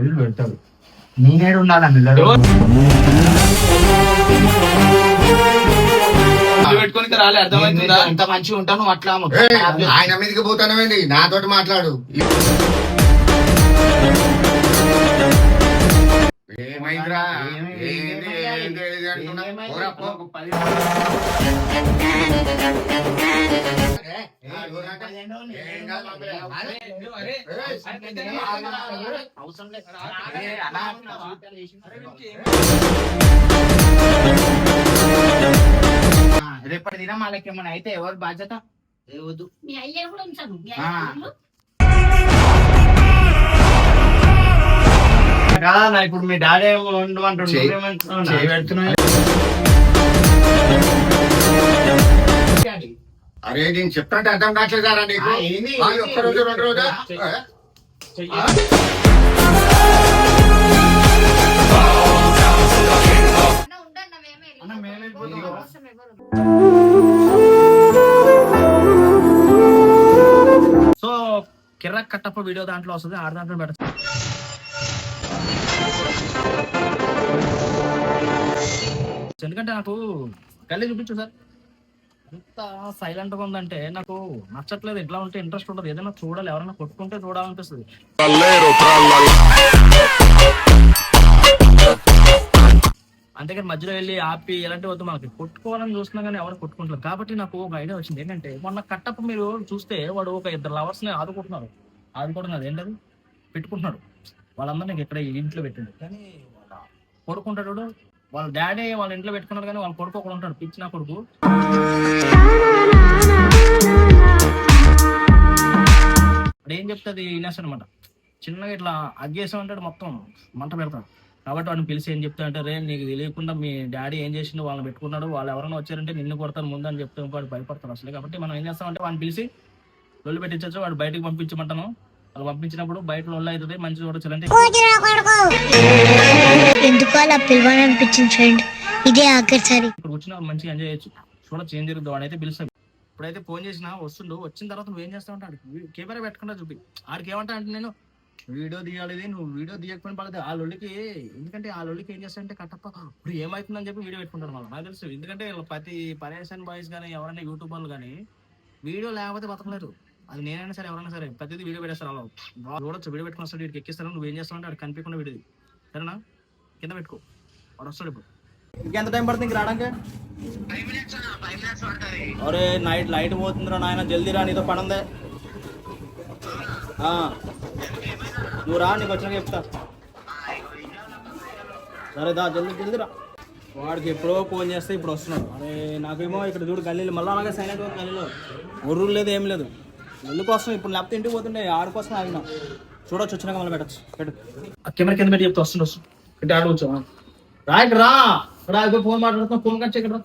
వీళ్ళు పెడతారు నేనేడు ఉండాలని అంత మంచిగా ఉంటాను అట్లా ఆయన మీదకి పోతానవేంటి? నాతోటి మాట్లాడు. ఏమైందిరా? ఏమైంది? ఏంది, ఏంది, ఏంది అంటున్నా? పోరా, పో. ఏం కాదు, పంపిలే. అవసరం లేదు రేపటి దినం వాళ్ళకి ఏమైనా అయితే ఎవరు బాధ్యత? వద్దు. మీ అయ్యను కూడా ఉంచాను మీ ఆ. అయ్యను కాదా ఇప్పుడు మీ డాడీ. అరే నేను చెప్తాంటే అర్థం కావట్లేదారా నీకు? ఆ, ఏంది? ఆ, ఒక్క రోజు రెండు రోజా సో కిర్ర కట్టప్ప వీడియో దాంట్లో వస్తుంది ఆడ దాంట్లో పెడతా. ఎందుకంటే నాకు కళ్ళే చూపించు సార్. ఎంత సైలెంట్గా ఉందంటే నాకు నచ్చట్లేదు. ఇట్లా ఉంటే ఇంట్రెస్ట్ ఉండదు. ఏదైనా చూడాలి. ఎవరైనా కొట్టుకుంటే చూడాలనిపిస్తుంది. అంతేకాని మధ్యలో వెళ్ళి ఆపి ఇలాంటి వద్దు. మనకి కొట్టుకోవాలని చూస్తున్నా కానీ ఎవరు కొట్టుకుంటారు కాబట్టి నాకు ఒక ఐడియా వచ్చింది. ఏంటంటే మొన్న కట్టప్ప మీరు చూస్తే వాడు ఒక ఇద్దరు లవర్స్ని ఆదుకుంటున్నారు. ఆదుకుంటున్నారు. ఏంటది? పెట్టుకుంటున్నాడు వాళ్ళందరినీ ఇక్కడ ఇంట్లో పెట్టిండు. కానీ కొడుకుంటాడు వాడు. వాళ్ళ డాడీ వాళ్ళ ఇంట్లో పెట్టుకున్నారు కానీ వాళ్ళ కొడుకు ఒకడు ఉంటాడు పిచ్చిన కొడుకు. వాడు ఏం చెప్తుంది ఇనేస్ అనమాట చిన్నగా ఇట్లా అగ్గేసి ఉంటాడు మొత్తం మంట పెడతాడు. కాబట్టి వాడిని పిలిచి ఏం చెప్తా అంటే రే నీకు తెలియకుండా మీ డాడీ ఏం చేసిండో వాళ్ళని పెట్టుకున్నాడు వాళ్ళు ఎవరైనా వచ్చారంటే నిన్ను కొడతాను ముందు అని చెప్తే వాడు భయపడతాడు అసలు. కాబట్టి మనం ఏం చేస్తామంటే వాడిని పిలిచి లొల్లు పెట్టించవచ్చు వాడు బయటకు పంపించమంటాను. వాళ్ళు పంపించినప్పుడు బయట లొల్లి అవుతుంది మంచి చూడొచ్చు అంటే ఎందుకు అలా పిలవాలనిపించింది ఫ్రెండ్ ఇదే ఆఖరిసారి. వచ్చిన వాళ్ళు మంచిగా ఎంజాయ్ చేయొచ్చు. చూడొచ్చు ఏం జరుగుతుంది వాడైతే ఇప్పుడైతే ఫోన్ చేసినా వస్తుండు వచ్చిన తర్వాత నువ్వు ఏం చేస్తావు అంటే కెమెరా పెట్టకుండా చూపి. ఆడికి ఏమంటా అంటే నేను వీడియో తీయాలి నువ్వు వీడియో తీయకపోయిన పడదు ఆ లొల్లికి ఎందుకంటే ఆ లొల్లికి ఏం చేస్తాడంటే కట్టప్ప ఇప్పుడు ఏమవుతుందని చెప్పి వీడియో పెట్టుకుంటారు మళ్ళీ. నాకు తెలుసు. ఎందుకంటే వీళ్ళు ప్రతి పరేషన్ బాయ్స్ కానీ ఎవరైనా యూట్యూబర్లు కానీ వీడియో లేకపోతే బతకలేరు. అది నేనైనా సరే ఎవరైనా సరే ప్రతిదీ వీడియో పెట్టేస్తారు అలా. వాడు చూడొచ్చు. వీడియో పెట్టుకుని వస్తాడు వీడికి ఎక్కిస్తాను నువ్వు ఏం చేస్తావు అంటే వాడు కనిపించకుండా వీడియో సరేనా? కింద పెట్టుకో. వాడు వస్తాడు ఇప్పుడు. ఇంకెంత టైం పడుతుంది ఇంక రావడానికి? అరే నైట్ లైట్ పోతుందిరా నాయన. జల్దీ రా నీతో పని ఉందే ఆ. నువ్వు రా నీకు వచ్చినాక చెప్తా. సరే దా జల్దీ జల్దీ రా. వాడికి ఎప్పుడో ఫోన్ చేస్తే ఇప్పుడు వస్తున్నాడు. అరే నాకేమో ఇక్కడ చూడు గల్లీలో. మళ్ళీ అలాగే సైలెంట్ గల్లీలో. ఒర్రు లేదు ఏం లేదు. వెళ్ళి కోసం ఇప్పుడు లేకపోతే ఇంటికి పోతుండే ఆడి కోసం ఆగినా. చూడొచ్చు వచ్చినాక మళ్ళీ పెట్టచ్చు. పెట్టు. కెమెరా కింద పెట్టి చెప్తే వస్తుండు వస్తుంది ఇటు ఆడ కూర్చో రా ఇక్కడ రా. రా ఇప్పుడు ఫోన్ మాట్లాడుతున్నా ఫోన్ కట్ ఇక్కడ రా.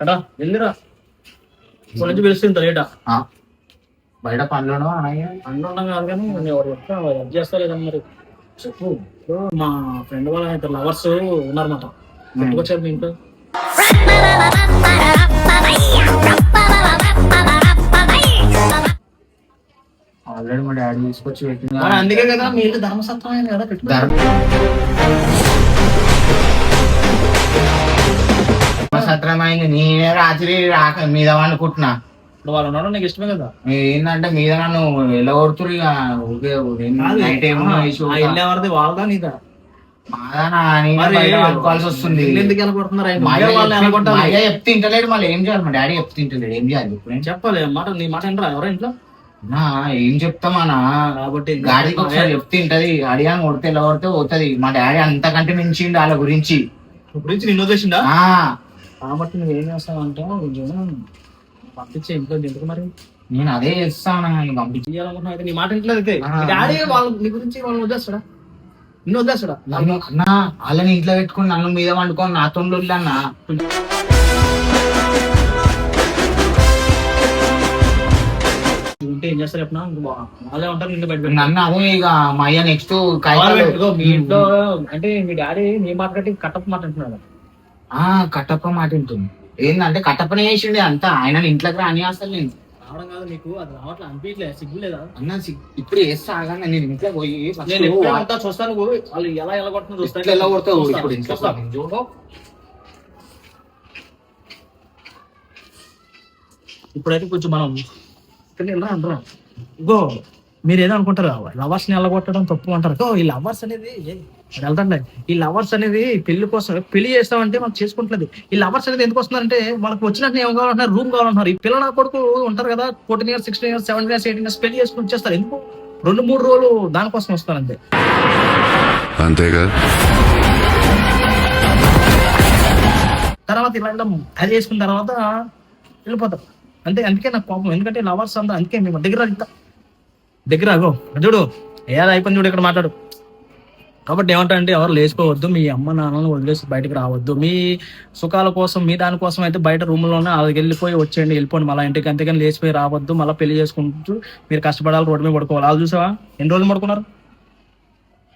ఎడా వెళ్ళిరా. ఇప్పుడు నుంచి పిలుస్తుంటారు ఏటా? ఆ. బయట పనులు అనయ్య అంటుండం కాదు కానీ నేను ఎవరు చెప్తా అది చేస్తా లేదని మరి చెప్పు. మా ఫ్రెండ్ వాళ్ళ ఇద్దరు లవర్స్ ఉన్నారన్నమాట. పెట్టుకొచ్చారు మీ ఇంట్లో? ఆల్రెడీ మా డాడీ తీసుకొచ్చి పెట్టింది. మరి అందుకే కదా మీ ఇల్లు ధర్మసత్వం కదా పెట్టు సత్రమైంది నేనే రాత్రి రాక మీద అనుకుంటున్నా ఇప్పుడు వాళ్ళు ఉండడం నీకు ఇష్టమే కదా? ఏంటంటే మీద నన్ను ఎలా కొడుతురు ఇక నైట్ ఏమో వాళ్ళదా నీదా? అనుకోవాల్సి వస్తుంది. ఎందుకు చెప్తే- తింటలేడు మళ్ళీ ఏం చేయాలి? మా డాడీ చెప్తే తింటలేడు ఏం చేయాలి ఇప్పుడు? నేను చెప్పాలి. మాట నీ మాట ఏంట్రా ఎవరా ఇంట్లో? నా ఏం చెప్తామన్నా కాబట్టి గాడికి ఒకసారి చెప్తే తింటది అడిగాను కొడితే ఎలా కొడితే పోతుంది. మా డాడీ అంతకంటే మించిండు వాళ్ళ గురించి. గురించి నిన్ను వదిలేసిండా? ఆ. కాబట్టి నువ్వు ఏం చేస్తావంటే పంపించే ఇంట్లో ఎందుకు మరి? నేను అదే చేస్తాను పంపించి చేయాలనుకుంటున్నావు అయితే నీ మాట ఇంట్లో అయితే. డాడీ వాళ్ళ నీ గురించి వాళ్ళని వదిలేస్తాడా? నిన్ను వదిలేస్తాడా నన్ను అన్నా వాళ్ళని ఇంట్లో పెట్టుకుని నన్ను మీద వండుకొని నాతో అన్నా. ఉంటే ఏం చేస్తారు చెప్పినా? వాళ్ళే ఉంటారు నిన్ను బయట. నన్ను అదే ఇక మా అయ్య నెక్స్ట్ పెట్టుకో, మీ ఇంట్లో అంటే మీ డాడీ నీ మాట కట్టి కట్టప్ప మాట అంటున్నాడు ఆ కట్టప్ప మాట వింటుంది. ఏంటంటే కట్టప్పనే చేసిండే అంతా. ఆయన ఇంట్లోకి రాని అసలు నేను. రావడం కాదు నీకు అది రావట్లే అనిపించలేదు సిగ్గు లేదా అన్న ఇప్పుడు వేస్తా ఆగన్నా నేను ఇంట్లో పోయి నేను ఎప్పుడే అంతా చూస్తాను వాళ్ళు ఎలా ఎలా కొడుతుందో చూస్తాను ఎలా కొడతావు ఇప్పుడు ఇంట్లో. చూడు. ఇప్పుడైతే కొంచెం మనం ఇక్కడ నిలరా అంటారా ఇగో. మీరు ఏదో అనుకుంటారు లవర్స్ని కొట్టడం తప్పు అంటారు. ఈ లవర్స్ అనేది వెళ్తాండి ఈ లవర్స్ అనేది పెళ్ళి కోసం పెళ్ళి చేస్తామంటే మనం చేసుకుంటలేదు. ఈ లవర్స్ అనేది ఎందుకు వస్తున్నారంటే వాళ్ళకి వచ్చినట్టు ఏం కావాలంటున్నారు రూమ్ కావాలంటున్నారు. ఈ పిల్లల కొడుకు ఉంటారు కదా fourteen years sixteen years seventeen years eighteen years పెళ్ళి చేసుకుని వచ్చేస్తారు. ఎందుకు? రెండు మూడు రోజులు దానికోసం వస్తారు అంతే అంతేగా? తర్వాత ఇలా అది చేసుకున్న తర్వాత వెళ్ళిపోతారు అంతే అందుకే నాకు కోపం. ఎందుకంటే లవర్స్ అంతా అందుకే మేము దగ్గర దగ్గర అగో చూడు ఏది అయిపోయింది చూడు ఇక్కడ మాట్లాడు. కాబట్టి ఏమంటారంటే ఎవరు లేచిపోవద్దు మీ అమ్మ నాన్నలను వదిలేసి బయటకు రావద్దు. మీ సుఖాల కోసం మీ దానికోసం అయితే బయట రూమ్లోనే అది వెళ్ళిపోయి వచ్చేయండి వెళ్ళిపోండి. మళ్ళీ ఇంటికి అంతేకాని లేచిపోయి రావద్దు మళ్ళీ పెళ్ళి చేసుకుంటూ మీరు కష్టపడాలి రోడ్డు మీద పడుకోవాలి. వాళ్ళు చూసావా? ఎన్ని రోజులు పడుకున్నారు?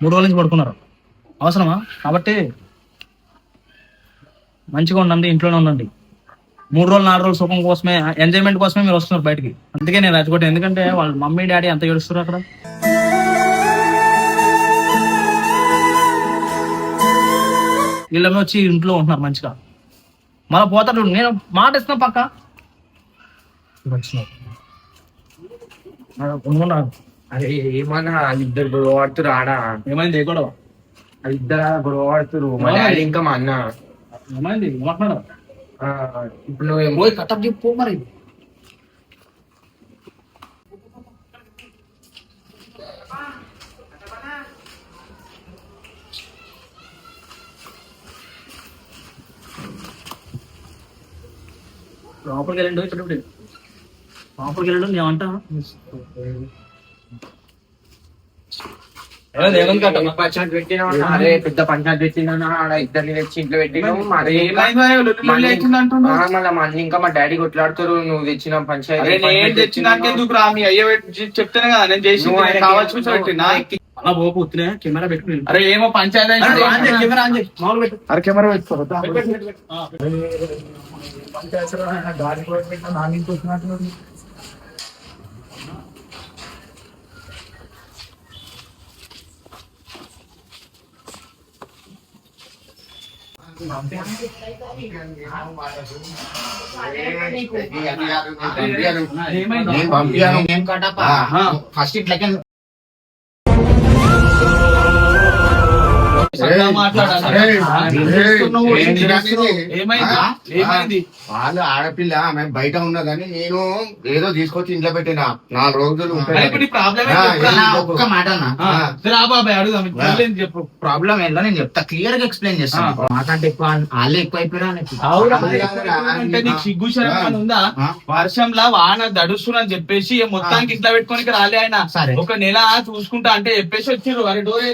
మూడు రోజుల నుంచి పడుకున్నారు. అవసరమా? కాబట్టి మంచిగా ఉండండి ఇంట్లోనే ఉండండి. మూడు రోజులు నాలుగు రోజులు సుఖం కోసమే ఎంజాయ్మెంట్ కోసమే మీరు వస్తున్నారు బయటికి. అందుకే నేను రెచ్చగొట్టాను ఎందుకంటే వాళ్ళ మమ్మీ డాడీ అంత ఏడుస్తారు అక్కడ. వీళ్ళమే వచ్చి ఇంట్లో ఉంటున్నారు మంచిగా. మళ్ళీ పోతారు నేను మాట ఇస్తున్నా పక్క. అరే ఏమన్నా ఇద్దరు గొడవ పడుతురు ఆడ? ఏమైంది ఏ గొడవ? ఇద్దరు గొడవ పడుతురు ఇంకా మా అన్న. ఏమైంది? ఏమంటున్నాడు ఆ, ఇప్పుడు నువ్వు పోయి కట్టప్ చెప్పు మరి లోపలికి వెళ్ళండి ఇక్కడ ఉండండి. లోపలికి వెళ్ళండి నేను అంటా ఏమైంది కట్టమ్మా? పంచాయతీ పెట్టినా అరే పెద్ద పంచాయతీ పెట్టినా ఆడ ఇద్దరిని తెచ్చి ఇంట్లో పెట్టినావు? మరి మళ్ళీ ఇంకా మా డాడీ కొట్లాడుతారు నువ్వు తెచ్చిన పంచాయతీ అరే నేను తెచ్చినాక ఎందుకు రా మీ అయ్య పెట్టి చెప్తేనే కదా నేను చేసి నువ్వు ఆయనకి కావచ్చు పెట్టినా? అలా కెమెరా పెట్టుకుని అరే ఏమో పంచాయతీ కెమెరా. అరే కెమెరా పెట్టుకో పెట్టు, పెట్టు, పెట్టు. వాళ్ళు ఆడపిల్ల ఆమె బయట ఉన్నదని నేను ఏదో తీసుకొచ్చి ఇంట్లో పెట్టిన. నాలుగు రోజులు. ఒక్క మాట చెప్పు? ప్రాబ్లం ఏందో నేను చెప్తా. క్లియర్గా ఎక్స్ప్లెయిన్ చేస్తాను మాకంటే ఎక్కువ వాళ్ళే ఎక్కువ అయిపోయారా అని సిగ్గు శరం ఉందా? వర్షంలో వాన దడుస్తున్నా చెప్పేసి ఇక మొత్తానికి ఇట్లా పెట్టుకొని రాలే ఆయన. ఒక నెల చూసుకుంటా అంటే చెప్పేసి వచ్చిర్రు. అరే డోర్.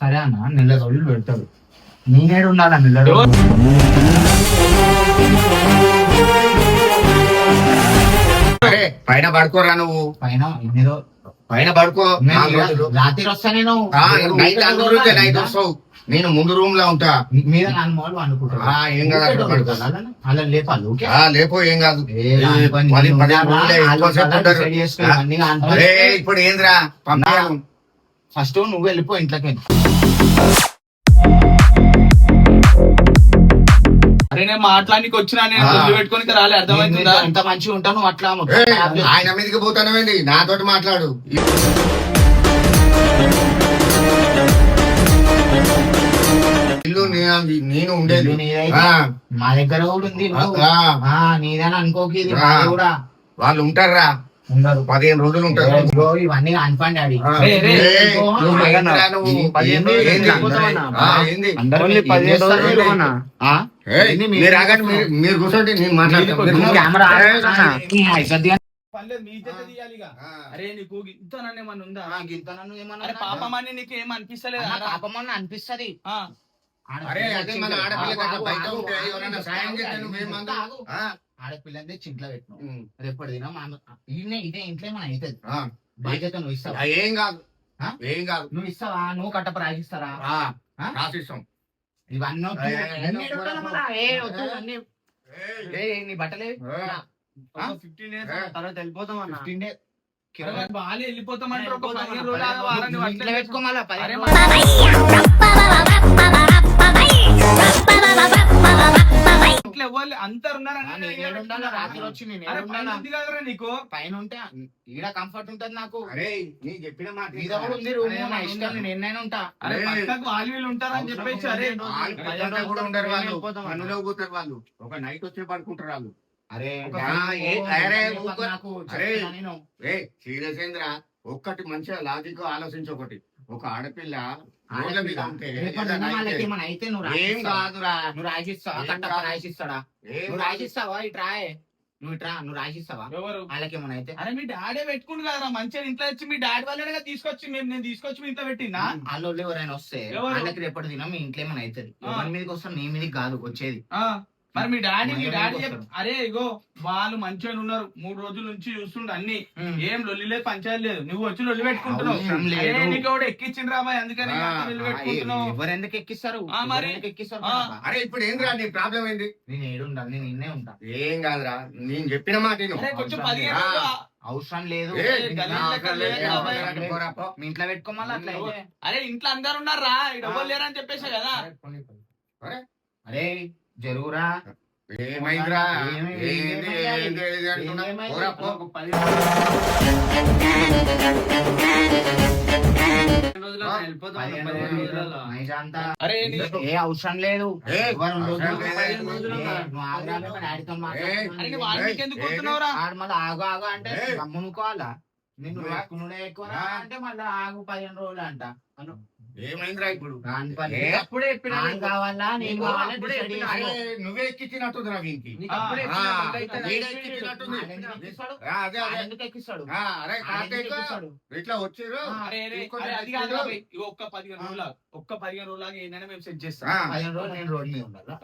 సరే అన్న నెల రోజులు పెడతాడు నేనేడు ఉండాలా నెల ఎవరు? రోజులు అరే పైన పడుకోరా నువ్వు. పైన? రో- పైన పడుకో. రాత్రి వస్తా నేను. నైట్ అందులో నైట్ వస్తావు. నేను ముందు రూమ్లో ఉంటా మీద ఏం కాదు. అలా లేపాలి ఆ లేపో ఏం కాదు. ఇప్పుడు ఏంద్రా? ఫస్ట్ నువ్వు వెళ్ళిపో ఇంట్లోకి అరే నేను మాట్లాడానికి వచ్చినా నేను. ముందు పెట్టుకొని రాలే అర్థమవుతుందా? నేను ఎంత మంచిగా ఉంటాను అట్లా. ఆయన మీదకి పోతానవేంది నాతోటి మాట్లాడు. ఇల్లు నేను ఉండేది. మా దగ్గర కూడా ఉంది నువ్వు. ఆ. ఆ, నీదేనా అనుకోకి కూడా. వాళ్ళు ఉంటారా? ఉండరు పదిహేను రోజులు ఉంటారు. ఇవన్నీ మీరు ఆగండి మీరు కూర్చోండి నేను మాట్లాడతాను. మీ తీయాలి. అరే నీకు ఇంతనన్న ఏమన్నా ఉందా? ఆ, గింత నన్ను ఏమన్నా అరే పాపం అని నీకు ఏం అనిపిస్తలేదు అన్న, పాపమన్న అనిపిస్తది. అరే అదే మన ఆడపిల్ల కదా బయట ఉంటే ఎవరైనా సాయం చేస్తే నువ్వేమన్నా ఆ, ఆడపిల్లంటే చింట్లో పెట్టినావు ఉమ్, రేపటి దినం ఈయనే ఇదే ఇంట్లో మన అవుతుంది ఆ. బాధ్యత నువ్వు ఇస్తావా? ఏం కాదు? ఏం కాదు. నువ్వు ఇస్తావా? నువ్వు కట్టప రాసిస్తారా? ఆ, ఆ? రాసిస్తాం. ఇవన్నీ నీ బట్టలే. Fifteen days? తర్వాత వెళ్ళిపోతాం అన్న. ఫిఫ్టీన్ డేస్ బాగా వెళ్ళిపోతాం ఇంట్లో పెట్టుకోమలా ఇంట్లో ఎవరు అందరు నేను? రాత్రి వచ్చి నేను నీకు? పైన ఉంటే ఈడ కంఫర్ట్ ఉంటది నాకు. అరే నీ చెప్పిన మాట మీద కూడా ఉంది రూమ్ నా ఇష్టం నేను ఎన్నైనా ఉంటా. అరే. పక్కకు వాళ్ళు వీళ్ళు ఉంటారని చెప్పేసి అరే కూడా ఉండరు వాళ్ళు. పనులో పోతారు వాళ్ళు. ఒక నైట్ వచ్చే పడుకుంటారు వాళ్ళు. అరే నేను. సీరియస్ ఏంద్రా? ఒక్కటి మంచిగా లాజిక్ ఆలోచించి ఒకటి. ఒక ఆడపిల్ల రోడ్ల మీద ఉంటే రేపటి ఏదైనా దినం వాళ్ళకి అయితే నువ్వు ఏం? కాదురా. నువ్వు రాసిస్తావా కట్టప్ప కాదు. రాసిస్తాడా నువ్వు కాదు. రాసిస్తావా ఇటు రాయే నువ్వు ఇట్రా నువ్వు రాసిస్తావా ఎవరు? వాళ్ళకి ఏమైనా అయితే. అరే మీ డాడీ పెట్టుకుంటు కదరా. మంచిగా ఇంట్లో వచ్చి మీ డాడీ వాళ్ళనే తీసుకొచ్చి మేము నేను తీసుకొచ్చి మీ ఇంట్లో పెట్టినా? వాళ్ళు ఎవరైనా వస్తే? వాళ్ళకి రేపటి దినం మీ ఇంట్లో ఏమైనా అవుతుంది. ఎవరి మీదకి వస్తాం నీ మీదకి కాదు వచ్చేది. మరి మీ డాడీ మీ డాడీ అరే ఇగో వాళ్ళు మంచిగా ఉన్నారు. మూడు రోజుల నుంచి చూస్తుండే అన్ని. ఏం లొల్లి లేదు పంచాయతీ లేదు. నువ్వు వచ్చి లొల్లి పెట్టుకుంటున్నావు. నీకు రాబాయ్ అందుకని పెట్టుకుంటున్నావు. ఎవరెందుకు ఎక్కిస్తారు? మరి? అరే ఇప్పుడు ఏంద్రా నీ ప్రాబ్లం ఏంది? నేను ఏడుండాలి నేను ఇన్నే ఉంటా. ఏం కాదురా నేను చెప్పిన మాట కొంచెం అవసరం లేదు. మీ ఇంట్లో పెట్టుకోమల్లా అట్లా. అరే ఇంట్లో అందరు ఉన్నారా? ఎవరు లేరని చెప్పేసా కదా. అరే జరుగురా ఏమైందిరా? ఏంది? ఏంది ఏంది అంటున్నా? పోరా, పో. పది ఏ అవసరం లేదు. మళ్ళీ ఆగు ఆగు అంటే. గమ్మునుకోవాలా? నిన్ను ఎక్కువ. అంటే మళ్ళీ ఆగు పదిహేను రోజులు అంట. ఏమైందిరా ఇప్పుడు? అప్పుడే నీకు. కావాలా? నేను. నువ్వే నీకు అదే అదే. ఎక్కిస్తాడు? అరే ఎందుకు కార్తీక్ ఎక్కిస్తాడు? ఇట్లా. ఇగో ఒక్క పదిహేను రోజులు ఒక్క పదిహేను రోజులాగా ఏంటంటే మేము సెట్ చేస్తాం. ఆ, పదిహేను రోజులు నేను రోడ్ మీద ఉండాలా?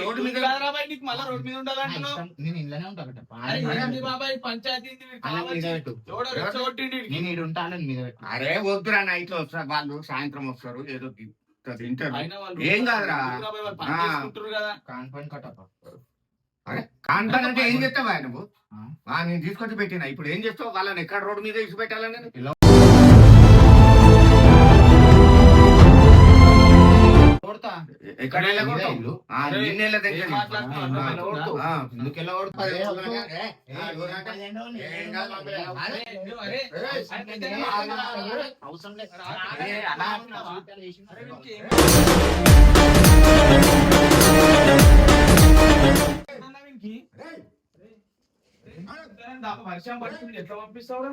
రోడ్డు మీద- బాబాయ్, నీకు మళ్ళా రోడ్డు మీద ఉండాలంటున్నావు. నేను ఇంట్లోనే ఉంటా కట్టప్ప. అరే ఆడు ఏంది బాబాయ్ పంచాయతీ. నేను ఈడు ఉంటా అలా మీద అరే వద్దురా నైట్లో వాళ్ళు సాయంత్రం వస్తారు ఏదో తింటారు ఏం కాదురా. కట్టప్ప అరే అంటే ఏం చేస్తావా నువ్వు? నేను తీసుకొచ్చి పెట్టిన. ఇప్పుడు ఏం చేస్తావు? వాళ్ళని ఎక్కడ రోడ్డు మీద ఇసి పెట్టాలని? అబ్బే. అరే, నువ్వు అరే, ఏ, అవసరం? వర్షం పడుతుంది ఎట్లా పంపిస్తావురా.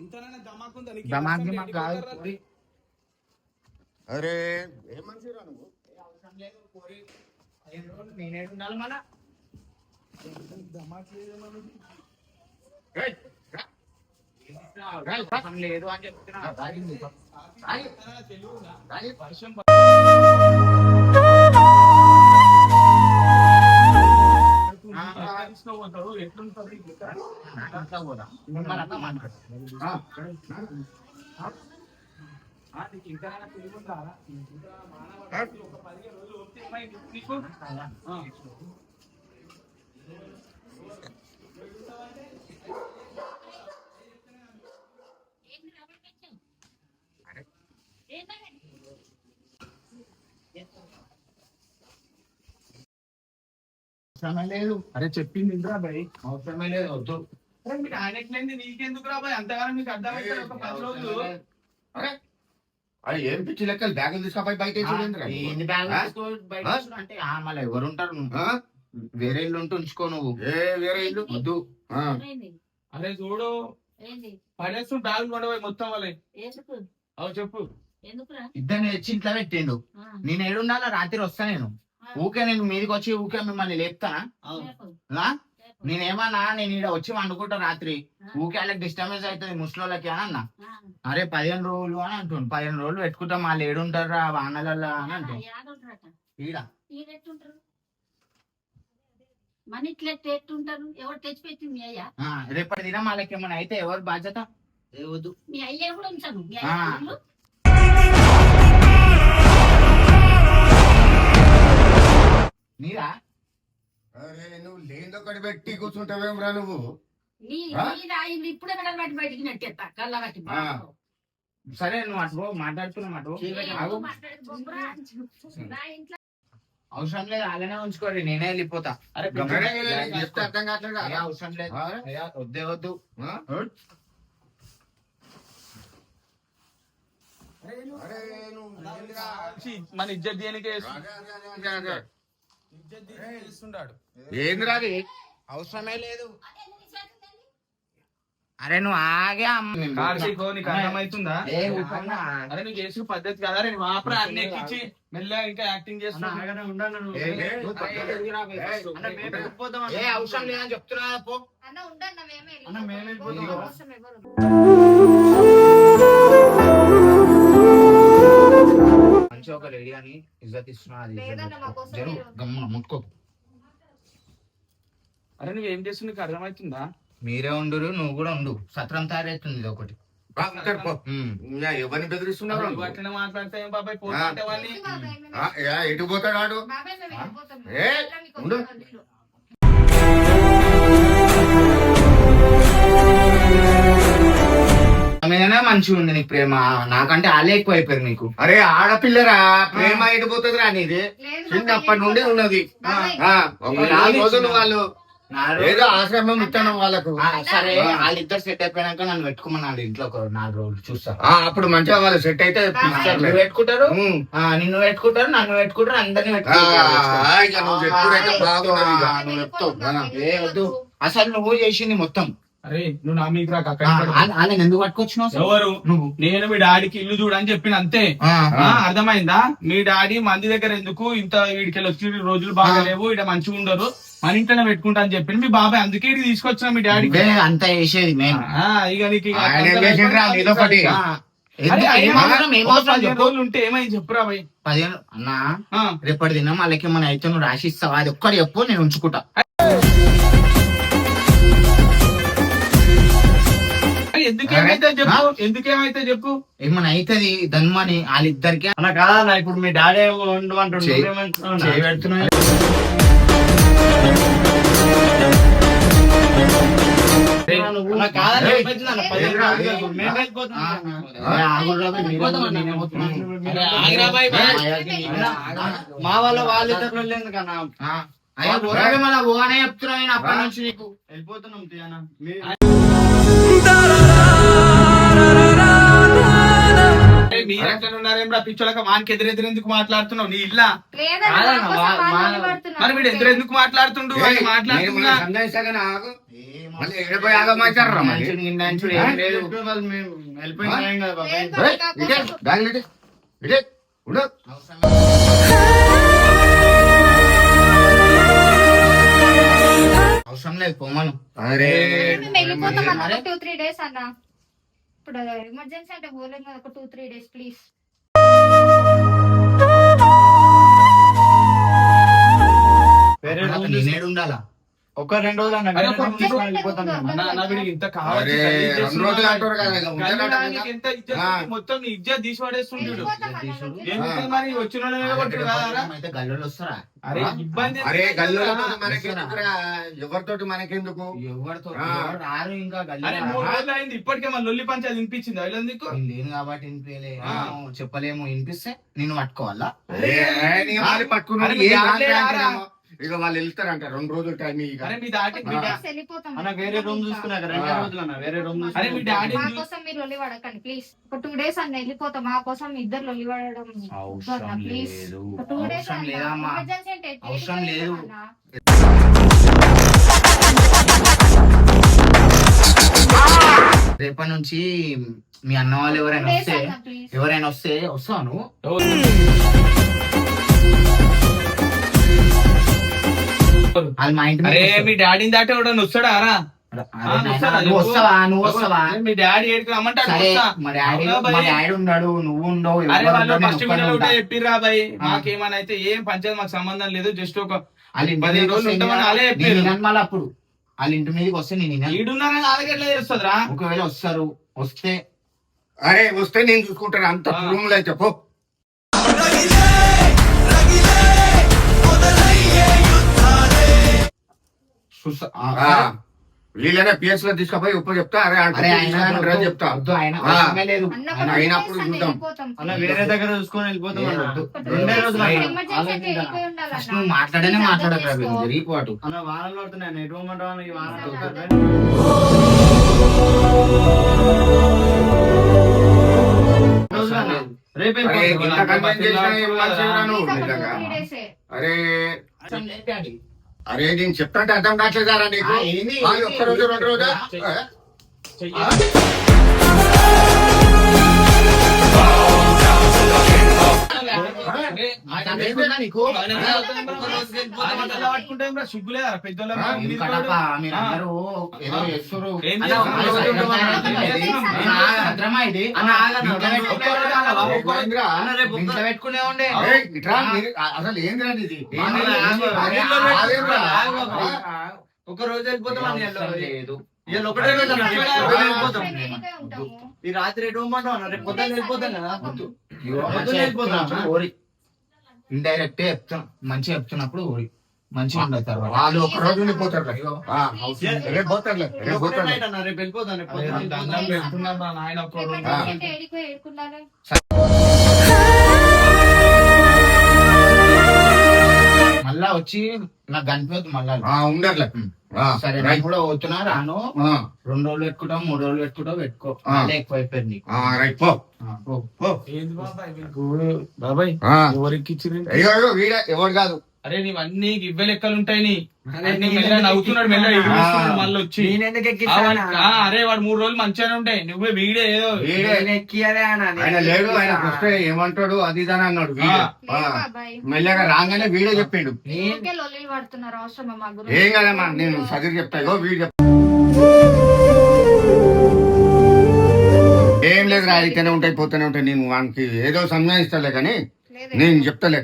ఇంతనైనా దమాకుందా? దమాక్ గిమాక్ కాదు. అరే ఏ మనిషిరా నువ్వు? ఏ, అవసరం లేదు, పోరి. పదిహేను రోజులు నేనే ఉండాలి రా. అవసరం లేదు అని చెప్తున్నా? ఎట్లుంటది? నీకు? ఇంకా ఒక పదిహేను రోజులు నీకు? అవసరమే లేదు? అరే చెప్పింది ఇంద్రా భయ్ అవసరమే లేదు వద్దు. అరే మీకు ఆయన ఎట్లయింది నీకెందుకు రా భయ్ అంతగానం మీకు అర్థమైతే ఒక పది రోజులు. అరే అరే ఏం పిచ్చి లెక్కలు బ్యాగులు తీసుకపోయి బయట వేసుడేందిరా నువ్వు? ఏంది బ్యాగ్ ఆ? తీసుకో బయట ఆ? తీసుకురా అంటే ఆ, మళ్ళీ ఎవరు ఉంటారు? వేరే ఇల్లు ఉంటూ ఉంచుకో నువ్వు ఏ వేరే ఇల్లు వద్దు? అరే చూడు ఏంది? పడేస్తూ బ్యాగులు కొండపోయి మొత్తం వాళ్ళే ఎందుకు? అవు చెప్పు ఎందుకురా? ఇద్దరిని తెచ్చి ఇంట్లో పెట్టిండు నేను ఏడుండాలా రాత్రి వస్తా నేను ఊకే నేను మీదకి వచ్చి ఊకే మిమ్మల్ని లేపుతానా. నేనేమన్నా నేను ఈడ వచ్చి వండుకుంటా రాత్రి ఊకే వాళ్ళకి డిస్టర్బెన్స్ అవుతుంది ముసలోళ్ళకి అని అన్న. అరే పదిహేను రోజులు అని అంటుండు. పదిహేను రోజులు పెట్టుకుంటాం వాళ్ళు ఏడుంటారా వానలలో అని యాడుంటారట? ఈడ? మన ఇట్లా ఎట్టుంటారు? ఎవరు తెచ్చిపెట్టింది అయ్యా? రేపటి దినం వాళ్ళకి ఏమైనా అయితే ఎవరు బాధ్యత? వద్దు. మీ అయ్యా కూడా ఉంచాను? నీరా అరే నువ్వు లేదొకటి పెట్టి కూర్చుంటావేమ్రా నువ్వు? నీ ఆ? నీ రాయింది ఇప్పుడే కడలు బట్టి బయటికి నెట్టేస్తా కళ్ళ బట్టి ఆ. సరే నువ్వు అటు మాట్లాడుతున్నావు అటు. అవసరం లేదు అలానే ఉంచుకోండి నేనే వెళ్ళిపోతా. అరే చెప్తే అర్థం కావట్లేదా? అవసరం లేదు. వద్దే వద్దు. నువ్వు. మన ఇజ్జత్ దేనికి ఏందిరా అది? అవసరమే లేదు. అరే నువ్వు ఆగే కార్తీక్ నీకు అర్థమవుతుందా. అరే నువ్వు చేసిన పద్ధతి కదా. రే నువ్వు ఆపరా అన్ని ఎక్కించి మెల్లగా ఇంకా యాక్టింగ్ చేస్తున్నా అవసరం లేదని చెప్తున్నా పో. అన్న మేమే అన్న, మేమే వెళ్ళిపోతాం. వెళ్ళిపోతాం. అవసరం ఎవరు మంచి ఒక లేడీ అని ఇజ్జత్ ఇస్తున్నా ముట్టుకో. అరే నువ్వు ఏం చేస్తున్నా నీకు అర్థమవుతుందా? మీరే ఉండు నువ్వు కూడా ఉండు. సత్రం తయారైతుంది ఇది ఒకటి. ఎవరిని బెదిరిస్తున్నావు నువ్వు? అట్లనే మాట్లాడితే ఏం మీదనే మంచిగా ఉంది నీకు ప్రేమ. నాకంటే ఆలే ఎక్కువ అయిపోయారు నీకు. అరే ఆడపిల్లరా ప్రేమ ఎటు పోతుందిరా నీది? చిన్నప్పటి నుండి ఉన్నది. రోజులు వాళ్ళు ఏదో ఆశ్రమం ఇచ్చాను వాళ్ళకు. ఆ, సరే. వాళ్ళిద్దరు సెట్ అయిపోయినాక నన్ను పెట్టుకోమని వాళ్ళ ఇంట్లో ఒక నాలుగు రోజులు చూస్తా. ఆ, అప్పుడు మంచిగా వాళ్ళు సెట్ అయితే పెట్టుకుంటారు? నిన్ను పెట్టుకుంటారు నన్ను పెట్టుకుంటారు అందరిని పెట్టుకుంటారు. అసలు నువ్వు చేసింది మొత్తం. అరే నువ్వు నా మీకు రాక వాళ్ళని ఎందుకు పట్టుకొచ్చినావు? ఎవరు? నువ్వు. నేను మీ డాడీకి ఇల్లు చూడని చెప్పిన అంతే. అర్థమైందా? మీ డాడీ మంది దగ్గర ఎందుకు ఇంత వీడికి వచ్చి రోజులు బాగాలేవు ఇక్కడ మంచిగా ఉండరు మన ఇంట్లోనే పెట్టుకుంటా అని చెప్పింది మీ బాబాయ్. అందుకే ఇక్కడికి తీసుకొచ్చిన మీ డాడీ ఇదే అంతా చేసేది మేము. ఇక నీకు చెప్పు. ఉంటే ఏమైంది చెప్పురా భయ్ పదిహేను అన్నా రేపటి దినం వాళ్ళకి మన అయితే నువ్వు రాసిస్తావా? అది ఒక్కటి చెప్పు నేను ఉంచుకుంటా. ఎందుకేమైతే చెప్పు? ఎందుకేమైతే చెప్పు? ఏమన్నా అవుతుంది ధన్మని వాళ్ళిద్దరికి? అన్న కాదన్న ఇప్పుడు మీ డాడీ ఉండు చేయి- నువ్వేమంటున్నావు? అన్న? చేయబెడుతున్నావు అన్న? కాదని ఏయ్, చెప్పొచ్చింది అన్న, పదిహేను ఏంట్రా? రోజులు కాదు, మేము మీరు పిచ్చోళ్ళక వానికి ఎందుకు మాట్లాడుతున్నావు? నీ ఇల్లా. మరి వీడు మాట్లాడుతుండు? మాట్లాడుతున్నా. అవసరం. లేదు పోమను. అరే. టూ త్రీ డేస్ అన్న. ఇప్పుడు ఎమర్జెన్సీ అంటే పోలేం కదా ఒక టూ త్రీ డేస్ ప్లీజ్. వేరే అప్పుడు రూమ్ నేనేడు ఉండాలా ఒక రెండు రోజులు మొత్తం ఇజ్జత్ తీసి. ఎందుకు మరి వచ్చిన గల్లోళ్ళు వస్తారా? అరే? మనకెందుకురా? ఎవరితోటి మనకెందుకు? ఎవరితో? రారు ఇంకా అయింది ఇప్పటికే మన లొల్లి పంచాయతీ వినిపించింది అవి ఎందుకు నేను లేను కాబట్టి వినిపించలే. చెప్పలేము. వినిపిస్తే నేను పట్టుకోవాలా? అరే ఇక వాళ్ళు వెళ్తారంట రెండు రోజులు టైం ఇక. అరే మీ దాటి మీ డా- Please వెళ్ళిపోతాం. అన్న వేరే రూమ్ రెండే. రోజులు అన్న వేరే రూమ్ అరే మీ డాడీ మా కోసం మీరు లొల్లి పడకండి ప్లీజ్ ఒక టూ డేస్ అన్న వెళ్ళిపోతాం మా కోసం ఇద్దరు లొల్లి పడడం అవసరం ప్లీజ్ లేదు. ఒక టూ డేస్ అవసరం లేదమ్మా ఎమర్జెన్సీ అంటే అవసరం లేదు. అన్న. రేపటి నుంచి మీ అన్న వాళ్ళు Two ఎవరైనా days వస్తే అన్న, please. ఎవరైనా వస్తే వస్తాను. వాళ్ళు మా ఇంటి అరే మీ డాడీని దాటి ఎవడన్నా వస్తాడా? రా. నువ్వు? వస్తావా? నువ్వు వస్తావా? మీ డాడీ ఏడికి సరే. మా డాడీ మా ఉన్నాడు నువ్వు ఉండవు అరే వాళ్ళు ఫస్ట్ వీడియోలో చెప్పిర్రా బాయ్. మాకేమైనా అయితే ఏం పంచాయతీ మాకు సంబంధం లేదు జస్ట్ ఒక వాళ్ళ ఇంటి పదిహేను మీదకి రోజులు వస్తే ఉంటామని నేను- వాళ్ళే నేను చెప్పారు. వినను మళ్ళీ అప్పుడు. వాళ్ళ ఇంటి మీదకి వస్తే నేను. ఈడున్నారని అలాగే ఎట్లా ఒకవేళ వస్తారు వస్తే అరే వస్తే నేను చూసుకుంటాను. అంత. రూమ్లో చెప్పు వీళ్ళనే పిఎస్లో తీసుకుపోయి ఉప్పు చెప్తా అరే ఆయన రా చెప్తా. వద్దు, ఆయన. అవసరమే లేదు. అయినప్పుడు అంటే చూద్దాం. వేరే దగ్గర చూసుకొని వెళ్ళిపోతాం రెండే days రోజులు అంటే అంటే ఫస్ట్. నువ్వు మాట్లాడనే మాట్లాడక. జరిగిపోటు అన్న ఎటు ఈ. రేపే అరే, అరే నేను చెప్తాంటే అర్థం కావట్లేదారా నీకు? ఒక్క రోజు రెండు రోజా ఒక్క- పెట్టుకునే ఉండే అసలు ఏంద్రా ఇది ఏంది? ఒక రోజు వెళ్ళిపోతాం లేదు ఒకటే వెళ్ళిపోతాం. ఈ రాత్రి ఎటు అన్న రేపు పొద్దున్న వెళ్ళిపోతాం కదా ఓరి. ఇండైరెక్ట్ చెప్తున్నా మంచిగా చెప్తున్నప్పుడు ఓరి. మంచిగా ఉండదు తర్వాత. వాళ్ళు ఒక రోజు ఉండిపోతారు ఆ, రేపు పోతారులే రేపు ఒకటే పోతారులే. నైట్ అన్న రేపు వెళ్ళిపోతాం రేపు అరే, పొద్దున్న దండం వెళ్ళిపోతాం. పెడుతున్నాను రా నాయన మళ్ళా వచ్చి నాకు కనిపించదు మళ్ళా ఆ, సరే. నేను కూడా పోతున్నా రాను. ఆ, రెండు రోజులు పెట్టుకుంటాం మూడు రోజులు పెట్టుకుంటాం పెట్టుకో. ఎక్కువ అయిపోయింది రైట్ పో. ఏంది బాబాయ్? మీకు? బాబాయ్ ఆ, ఎవరికి వీడే ఎవరు కాదు. అరే నీవన్నీ ఇవ్వే లెక్కలు ఉంటాయి నీ. అన్ని మెల్ల నవ్వుతున్నాడు మెల్ల మళ్ళీ వచ్చి. అరే వాడు మూడు రోజులు మంచిగానే ఉంటాయి నువ్వే వీడే ఏదో అన్న ఆయన లేడు ఆయన. వస్తే ఏమంటాడు అది ఇది అని అన్నాడు. మెల్లగా రాగానే వీడే చెప్పిండు? ఏం కదమ్మా నేను చదివి చెప్తా ఇగో వీడు చెప్తా ఏం లేదు రా అయితేనే ఉంటాయి పోతూనే ఉంటాయి నేను వానికి ఏదో సంజాయిస్తాలే కానీ. నేను చెప్తలే.